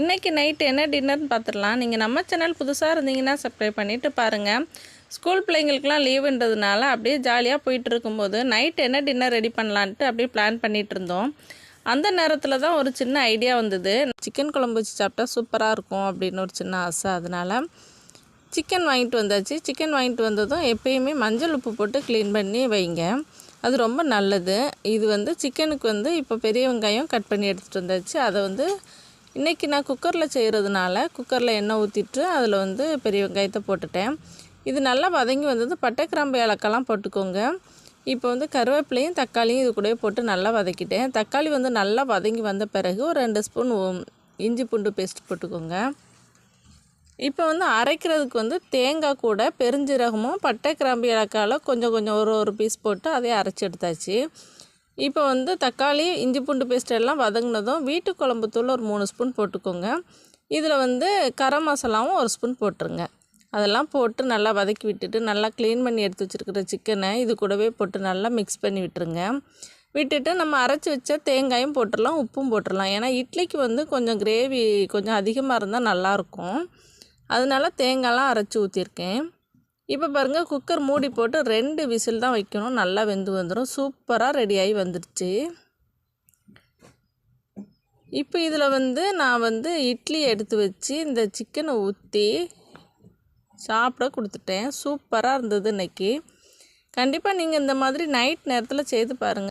இன்றைக்கி நைட்டு என்ன டின்னர்னு பார்த்துடலாம். நீங்கள் நம்ம சேனல் புதுசாக இருந்தீங்கன்னா சப்ஸ்கிரைப் பண்ணிவிட்டு பாருங்கள் ஸ்கூல் பிள்ளைங்களுக்குலாம் லீவுன்றதுனால அப்படியே ஜாலியாக போயிட்டு இருக்கும்போது நைட் என்ன டின்னர் ரெடி பண்ணலான்ட்டு அப்படியே பிளான் பண்ணிகிட்டு இருந்தோம். அந்த நேரத்தில் தான் ஒரு சின்ன ஐடியா வந்தது. சிக்கன் குழம்பு வச்சு சாப்பிட்டா சூப்பராக இருக்கும் அப்படின்னு ஒரு சின்ன ஆசை. அதனால் சிக்கன் வாங்கிட்டு வந்தாச்சு. சிக்கன் வாங்கிட்டு வந்ததும் எப்பயுமே மஞ்சள் உப்பு போட்டு க்ளீன் பண்ணி வைங்க. அது ரொம்ப நல்லது. இது வந்து சிக்கனுக்கு வந்து இப்போ பெரிய வெங்காயம் கட் பண்ணி எடுத்துகிட்டு வந்தாச்சு. அதை வந்து இன்றைக்கி நான் குக்கரில் செய்கிறதுனால குக்கரில் எண்ணெய் ஊற்றிட்டு அதில் வந்து பெரிய வெங்காயத்தை போட்டுட்டேன். இது நல்லா வதங்கி வந்தது. பட்டை கிராம்பு ஏலக்கெல்லாம் போட்டுக்கோங்க. இப்போ வந்து கருவேப்பிலையும் தக்காளியும் இது கூட போட்டு நல்லா வதக்கிட்டேன். தக்காளி வந்து நல்லா வதங்கி வந்த பிறகு ஒரு ரெண்டு ஸ்பூன் இஞ்சி பூண்டு பேஸ்ட் போட்டுக்கோங்க. இப்போ வந்து அரைக்கிறதுக்கு வந்து தேங்காய் கூட பெருஞ்சீரகமும் பட்டை கிராம்பு ஏலக்காயில் கொஞ்சம் கொஞ்சம் ஒரு ஒரு பீஸ் போட்டு அதே அரைச்சி எடுத்தாச்சு. இப்போ வந்து தக்காளி இஞ்சி பூண்டு பேஸ்ட் எல்லாம் வதங்கினதும் வீட்டு குழம்பு தூள் ஒரு மூணு ஸ்பூன் போட்டுக்கோங்க. இதில் வந்து கரம் மசாலாவும் ஒரு ஸ்பூன் போட்டுருங்க. அதெல்லாம் போட்டு நல்லா வதக்கி விட்டுட்டு நல்லா க்ளீன் பண்ணி எடுத்து வச்சுருக்கிற சிக்கனை இது கூடவே போட்டு நல்லா மிக்ஸ் பண்ணி விட்டுருங்க. விட்டுட்டு நம்ம அரைச்சி வச்ச தேங்காயும் போட்டுடலாம் உப்பும் போட்டுடலாம். ஏன்னா இட்லிக்கு வந்து கொஞ்சம் கிரேவி கொஞ்சம் அதிகமாக இருந்தால் நல்லாயிருக்கும் அதனால தேங்காய்லாம் அரைச்சி ஊற்றிருக்கேன் இப்போ பாருங்கள் குக்கர் மூடி போட்டு ரெண்டு விசில் தான் வைக்கணும். நல்லா வெந்து வந்துடும் சூப்பராக ரெடியாகி வந்துடுச்சு இப்போ இதில் வந்து நான் வந்து இட்லி எடுத்து வச்சு இந்த சிக்கனை ஊற்றி சாப்பிட கொடுத்துட்டேன். சூப்பராக இருந்தது இன்றைக்கி கண்டிப்பாக நீங்கள் இந்த மாதிரி நைட் நேரத்தில் செய்து பாருங்கள்